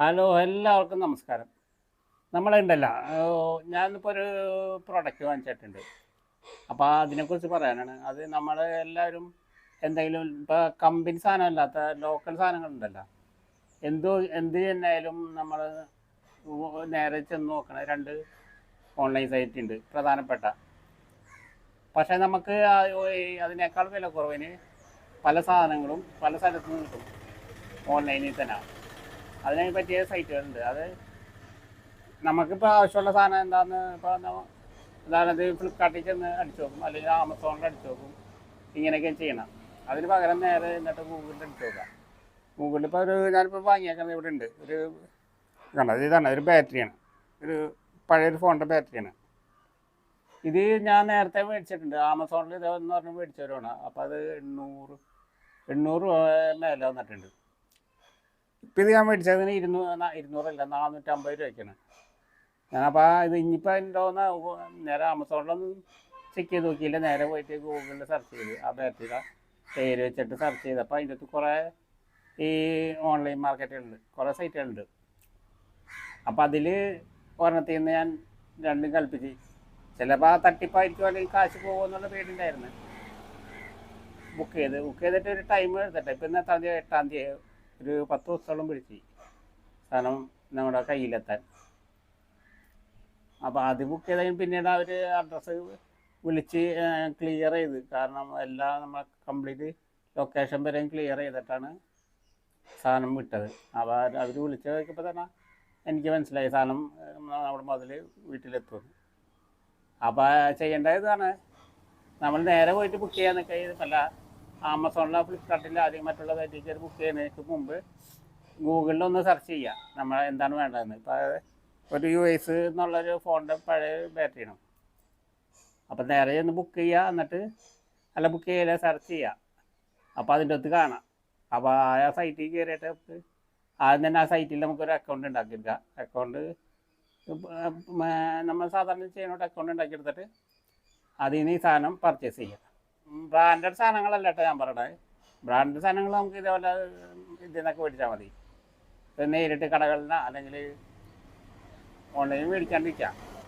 Hello എല്ലാവർക്കും നമസ്കാരം. നമ്മളുണ്ടല്ല ഞാനിപ്പോൾ ഒരു പ്രോഡക്റ്റ് വാങ്ങിച്ചിട്ടുണ്ട്. അപ്പോൾ അതിനെക്കുറിച്ച് പറയാനാണ്. അത് നമ്മൾ എല്ലാവരും എന്തെങ്കിലും ഇപ്പോൾ കമ്പനി സാധനമല്ലാത്ത ലോക്കൽ സാധനങ്ങളുണ്ടല്ലോ. എന്തോ എന്ത് തന്നെയായാലും നമ്മൾ നേരെ ചെന്ന് നോക്കണ രണ്ട് ഓൺലൈൻ സൈറ്റ് ഉണ്ട് പ്രധാനപ്പെട്ട. പക്ഷേ നമുക്ക് അതിനേക്കാൾ വില കുറവിന് പല സാധനങ്ങളും പല സ്ഥലത്തു നിന്ന് കിട്ടും ഓൺലൈനിൽ തന്നെ. അതിനെ പറ്റിയ സൈറ്റുകളുണ്ട്. അത് നമുക്കിപ്പോൾ ആവശ്യമുള്ള സാധനം എന്താണെന്ന് ഇപ്പോൾ ഉദാഹരണത്തിന് ഫ്ലിപ്കാർട്ടിൽ ചെന്ന് അടിച്ചു നോക്കും. അല്ലെങ്കിൽ ആമസോണിൽ അടിച്ചു നോക്കും. ഇങ്ങനെയൊക്കെ ചെയ്യണം. അതിന് പകരം നേരെ എന്നിട്ട് ഗൂഗിളിൽ അടിച്ചു നോക്കാം. ഗൂഗിളിൽ ഇപ്പോൾ ഒരു ഞാനിപ്പോൾ വാങ്ങിയേക്കുന്നത് ഇവിടെ ഉണ്ട്. ഒരു കണ്ടത് ഇതാണ് ഒരു ബാറ്ററിയാണ്. ഒരു പഴയൊരു ഫോണിന്റെ ബാറ്ററിയാണ്. ഇത് ഞാൻ നേരത്തെ മേടിച്ചിട്ടുണ്ട്. ആമസോണിൽ ഇതെന്ന് പറഞ്ഞ് മേടിച്ചവരാണ് അപ്പോൾ അത് എണ്ണൂറ് എണ്ണൂറ് മേലെ വന്നിട്ടുണ്ട്. ഇപ്പം ഇത് ഞാൻ മേടിച്ചതിന് ഇരുന്നൂ ന- ഇരുന്നൂറല്ല നാനൂറ്റമ്പത് രൂപയ്ക്കാണ്. ഞാനപ്പോൾ ഇത് ഇനിയിപ്പോൾ ഉണ്ടോന്ന് നേരെ ആമസോണിലൊന്നും ചെക്ക് ചെയ്ത് നോക്കിയില്ല. നേരെ പോയിട്ട് ഗൂഗിളിൽ സെർച്ച് ചെയ്ത്. ആ ബാറ്ററിയുടെ പേര് വെച്ചിട്ട് സെർച്ച് ചെയ്തപ്പോൾ അതിന്റെ അകത്ത് കുറേ ഈ ഓൺലൈൻ മാർക്കറ്റുകളുണ്ട് കുറേ സൈറ്റുകളുണ്ട് അപ്പം അതിൽ ഒരെണ്ണത്തിൽ നിന്ന് ഞാൻ രണ്ടും കൽപ്പിച്ച്. ചിലപ്പോൾ ആ തട്ടിപ്പായിരിക്കും അല്ലെങ്കിൽ കാശ് പോകുമെന്നുള്ള പേടിയുണ്ടായിരുന്നു ബുക്ക് ചെയ്ത് ബുക്ക് ചെയ്തിട്ട് ഒരു ടൈം എടുത്തിട്ട്. ഇപ്പം ഇന്ന് എത്താം തീയതി? എട്ടാം തീയതി. ഒരു പത്ത് ദിവസത്തോളം പിടിച്ച് സാധനം നമ്മുടെ കയ്യിലെത്താൻ. അപ്പോൾ അത് ബുക്ക് ചെയ്തതിന് പിന്നീട് അവർ അഡ്രസ്സ് വിളിച്ച് ക്ലിയർ ചെയ്ത്. കാരണം എല്ലാം നമ്മൾ കംപ്ലീറ്റ് ലൊക്കേഷൻ വരെ ക്ലിയർ ചെയ്തിട്ടാണ് സാധനം വിട്ടത്. അപ്പോൾ അവർ വിളിച്ച് നോക്കിയപ്പോൾ തന്നെ എനിക്ക് മനസ്സിലായി സാധനം നമ്മുടെ മുതൽ വീട്ടിലെത്തുന്നു അപ്പോൾ ചെയ്യേണ്ടത് ഇതാണ്. നമ്മൾ നേരെ പോയിട്ട് ബുക്ക് ചെയ്യാൻ നിൽക്കില്ല ആമസോണിലോ ഫ്ലിപ്കാർട്ടിലോ ആദ്യം മറ്റുള്ള സൈറ്റിൽ ബുക്ക് ചെയ്യുന്നതിന് മുമ്പ് ഗൂഗിളിൽ ഒന്ന് സെർച്ച് ചെയ്യുക നമ്മൾ എന്താണ് വേണ്ടതെന്ന് ഇപ്പോൾ ഒരു യു എസ് എന്നുള്ളൊരു ഫോണിന്റെ പഴയ ബാറ്ററിയാണ് അപ്പോൾ നേരെ ഒന്ന് ബുക്ക് ചെയ്യുക എന്നിട്ട് അല്ല ബുക്ക് ചെയ്യില്ല സെർച്ച് ചെയ്യുക അപ്പോൾ അതിന്റെ അകത്ത് കാണാം അപ്പോൾ ആ സൈറ്റിൽ കയറിയിട്ട് നമുക്ക് ആദ്യം തന്നെ ആ സൈറ്റിൽ നമുക്കൊരു അക്കൗണ്ട് ഉണ്ടാക്കിയെടുക്കാം അക്കൗണ്ട് നമ്മൾ സാധാരണ ചെയ്യുന്നോട്ട് അക്കൗണ്ട് ഉണ്ടാക്കിയെടുത്തിട്ട് അതിൽ നിന്ന് ഈ സാധനം പർച്ചേസ് ചെയ്യാം ബ്രാൻഡഡ് സാധനങ്ങളല്ല കേട്ടോ ഞാൻ പറയണേ. ബ്രാൻഡഡ് സാധനങ്ങൾ നമുക്ക് ഇതേപോലെ ഇതിൽ നിന്നൊക്കെ മേടിച്ചാൽ മതി. നേരിട്ട് കടകളിൽ അല്ലെങ്കിൽ ഓൺലൈനിൽ മേടിക്കാണ്ടിരിക്കാം.